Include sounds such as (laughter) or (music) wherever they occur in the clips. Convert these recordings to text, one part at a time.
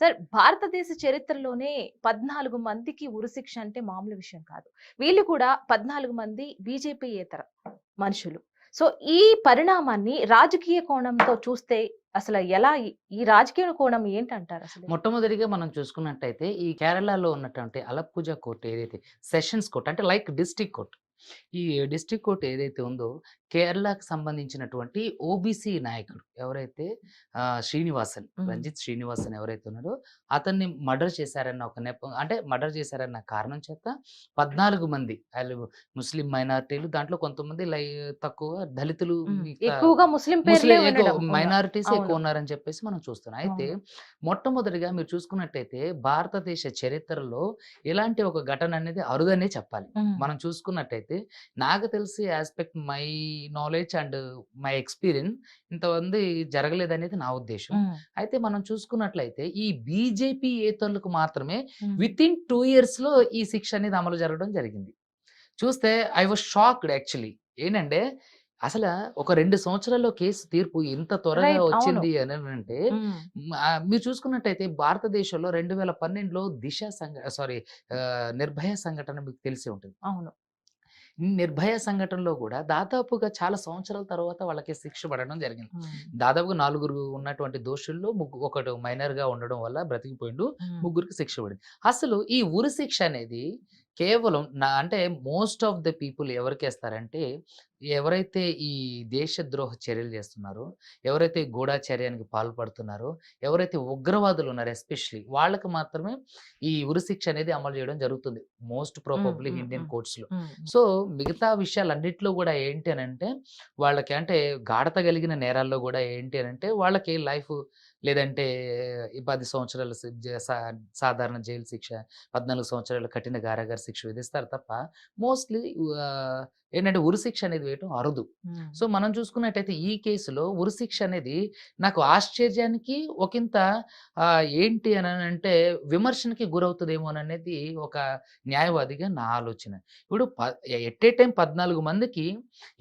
Sir భారతదేశ చరిత్రలోనే పద్నాలుగు మందికి ఉరిశిక్ష అంటే మామూలు విషయం కాదు. వీళ్ళు కూడా పద్నాలుగు మంది బీజేపీయేతర మనుషులు. సో ఈ పరిణామాన్ని రాజకీయ కోణంతో చూస్తే అసలు ఎలా ఈ- రాజకీయ కోణం ఏంటంటారు అసలు? మొట్టమొదటిగా మనం చూసుకున్నట్టయితే ఈ కేరళలో ఉన్నటువంటి అలప్పుజ కోర్టు ఏదైతే సెషన్స్ కోర్ట్ అంటే లైక్ డిస్టిక్ కోర్ట్. ఈ డిస్ట్రిక్ట్ కోర్ట్ ఏదైతే ఉందో కేరళకు సంబంధించినటువంటి ఓబీసీ నాయకుడు ఎవరైతే శ్రీనివాసన్. రంజిత్ శ్రీనివాసన్ ఎవరైతే ఉన్నారో అతన్ని మర్డర్ చేశారన్న ఒక నెప అంటే మర్డర్ చేశారన్న కారణం చేత పద్నాలుగు మంది వాళ్ళు ముస్లిం మైనారిటీలు దాంట్లో కొంతమంది లై తక్కువ దళితులు ఎక్కువగా ముస్లిం? మైనారిటీస్ ఎక్కువ. ఉన్నారని చెప్పేసి మనం చూస్తున్నాం అయితే. మొట్టమొదటిగా మీరు చూసుకున్నట్టయితే భారతదేశ చరిత్రలో ఇలాంటి ఒక ఘటన అనేది అరుదనే చెప్పాలి మనం చూసుకున్నట్టయితే నాకు తెలిసి aspect my knowledge and my experience ఇంతమంది జరగలేదనేది నా ఉద్దేశం. అయితే మనం చూసుకున్నట్లయితే ఈ బీజేపీ ఏతరులకు మాత్రమే విత్ ఇన్ టూ ఇయర్స్లో ఈ శిక్ష అనేది అమలు జరగడం జరిగింది. చూస్తే ఐ వాజ్ షాక్డ్ యాక్చువల్లీ ఏంటంటే అసలు ఒక రెండు సంవత్సరాల్లో కేసు తీర్పు ఇంత త్వరగా. వచ్చింది అని అంటే మీరు చూసుకున్నట్టయితే భారతదేశంలో రెండు వేల పన్నెండులో దిశ సంఘ సారీ నిర్భయ సంఘటన మీకు తెలిసి ఉంటుంది. అవును. నిర్భయ సంఘటనలో కూడా దాదాపుగా చాలా సంవత్సరాల తర్వాత వాళ్ళకి శిక్ష పడడం జరిగింది. దాదాపుగా నలుగురు ఉన్నటువంటి దోషుల్లో ముగ్గు ఒకడు మైనర్గా ఉండడం వల్ల బ్రతికిపోయిండు ముగ్గురికి శిక్ష పడింది. అసలు ఈ ఉరి శిక్ష అనేది కేవలం నా అంటే మోస్ట్ ఆఫ్ ద పీపుల్ ఎవరికి వేస్తారంటే ఎవరైతే ఈ దేశద్రోహ చర్యలు చేస్తున్నారో ఎవరైతే గూఢాచర్యానికి పాల్పడుతున్నారో ఎవరైతే ఉగ్రవాదులు ఉన్నారో ఎస్పెషలీ వాళ్ళకి మాత్రమే ఈ ఉరి శిక్ష అనేది అమలు చేయడం జరుగుతుంది. Most probably Indian. కోర్ట్స్లో సో మిగతా విషయాలన్నిటిలో కూడా ఏంటి అని అంటే వాళ్ళకి అంటే గాఢత కలిగిన నేరాల్లో కూడా ఏంటి అని అంటే వాళ్ళకి లైఫ్ లేదంటే పది సంవత్సరాల సాధారణ జైలు శిక్ష పద్నాలుగు సంవత్సరాల కఠిన కారాగార శిక్ష విధిస్తారు తప్ప మోస్ట్లీ ఏంటంటే ఉరి శిక్ష అనేది వేయటం అరుదు. సో మనం చూసుకున్నట్టయితే ఈ కేసులో ఉరిశిక్ష అనేది నాకు ఆశ్చర్యానికి ఒకంత ఏంటి అని అంటే విమర్శనకి గురవుతుందేమో అనేది ఒక న్యాయవాదిగా నా ఆలోచన. ఇప్పుడు ఎట్ ఏ టైం పద్నాలుగు మందికి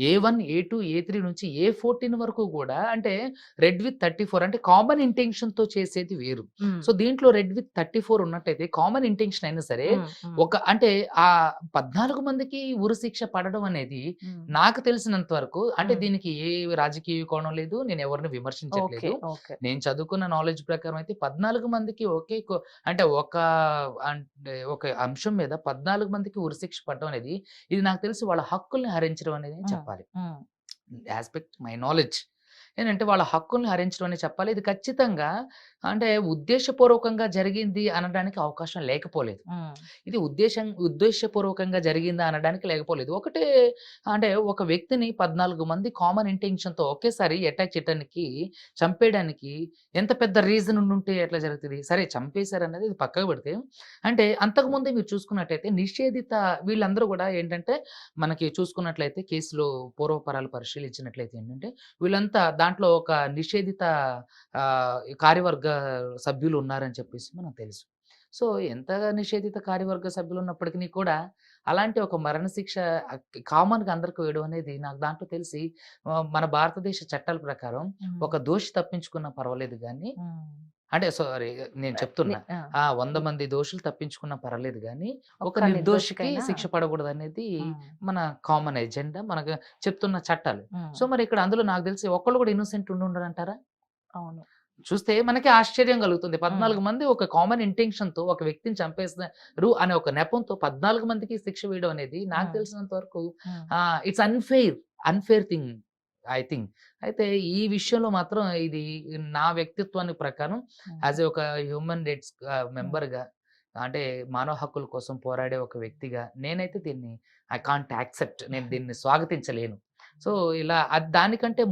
A one A two A three నుంచి ఏ ఫోర్టీన్ వరకు కూడా అంటే రెడ్ విత్ థర్టీ ఫోర్ అంటే కామన్ ఇంటెన్షన్తో చేసేది వేరు. సో దీంట్లో రెడ్ విత్ థర్టీ ఫోర్ ఉన్నట్టయితే కామన్ ఇంటెన్షన్ అయినా సరే ఒక అంటే ఆ పద్నాలుగు మందికి ఉరిశిక్ష పడడం అనేది. నాకు తెలిసినంత వరకు అంటే. దీనికి ఏ రాజకీయ కోణం లేదు నేను ఎవరిని విమర్శించట్లేదు నేను చదువుకున్న నాలెడ్జ్ ప్రకారం అయితే పద్నాలుగు మందికి ఒకే అంటే ఒక అంటే ఒక అంశం మీద పద్నాలుగు మందికి ఉరిశిక్ష పడడం అనేది ఇది నాకు తెలిసి వాళ్ళ హక్కుల్ని హరించడం అనేది. చెప్పాలి ఆస్పెక్ట్ మై నాలెడ్జ్ ఏంటంటే వాళ్ళ హక్కుల్ని హరించడం అని చెప్పాలి. ఇది ఖచ్చితంగా అంటే ఉద్దేశపూర్వకంగా జరిగింది అనడానికి అవకాశం లేకపోలేదు. ఇది ఉద్దేశం ఉద్దేశపూర్వకంగా జరిగిందా అనడానికి లేకపోలేదు. ఒకటే అంటే ఒక వ్యక్తిని పద్నాలుగు మంది కామన్ ఇంటెన్షన్తో ఒకేసారి అటాక్ చేయడానికి చంపేయడానికి ఎంత పెద్ద రీజన్ ఉంటే ఎట్లా జరుగుతుంది? సరే చంపేశారు అనేది ఇది పక్కకు పెడితే అంటే అంతకుముందే మీరు చూసుకున్నట్టయితే నిషేధిత వీళ్ళందరూ కూడా ఏంటంటే మనకి చూసుకున్నట్లయితే కేసులో పూర్వపరాలు పరిశీలించినట్లయితే ఏంటంటే వీళ్ళంతా దాంట్లో ఒక నిషేధిత కార్యవర్గ సభ్యులు ఉన్నారని చెప్పేసి మనకు తెలుసు సో ఎంత నిషేధిత కార్యవర్గ సభ్యులు ఉన్నప్పటికీ కూడా అలాంటి ఒక మరణశిక్ష కామన్గా అందరికి వేయడం అనేది నాకు దాంట్లో తెలిసి మన భారతదేశ చట్టాల ప్రకారం ఒక దోషి తప్పించుకున్నా పర్వాలేదు కానీ. అంటే సారీ నేను చెప్తున్నా. ఆ, వంద మంది దోషులు తప్పించుకున్నా పర్వాలేదు కానీ ఒక నిర్దోషికి శిక్ష పడకూడదు అనేది మన కామన్ ఎజెండా మనకు చెప్తున్న చట్టాలు. సో మరి ఇక్కడ అందులో నాకు తెలిసి ఒక్కళ్ళు కూడా ఇన్నోసెంట్ ఉండి ఉండరంటారా? అవును. చూస్తే మనకి ఆశ్చర్యం కలుగుతుంది. పద్నాలుగు మంది ఒక కామన్ ఇంటెన్షన్తో ఒక వ్యక్తిని చంపేస్తారు అనే ఒక నెపంతో పద్నాలుగు మందికి శిక్ష వేయడం అనేది నాకు. తెలిసినంత వరకు it's unfair unfair thing. I think. అయితే ఈ విషయంలో మాత్రం ఇది నా వ్యక్తిత్వాన్ని ప్రకారం యాజ్ ఒక హ్యూమన్ రైట్స్ మెంబర్గా అంటే మానవ హక్కుల కోసం పోరాడే ఒక వ్యక్తిగా నేనైతే దీన్ని ఐ కాంట్ యాక్సెప్ట్. నేను (laughs) దీన్ని స్వాగతించలేను. సో ఇలా దానికంటే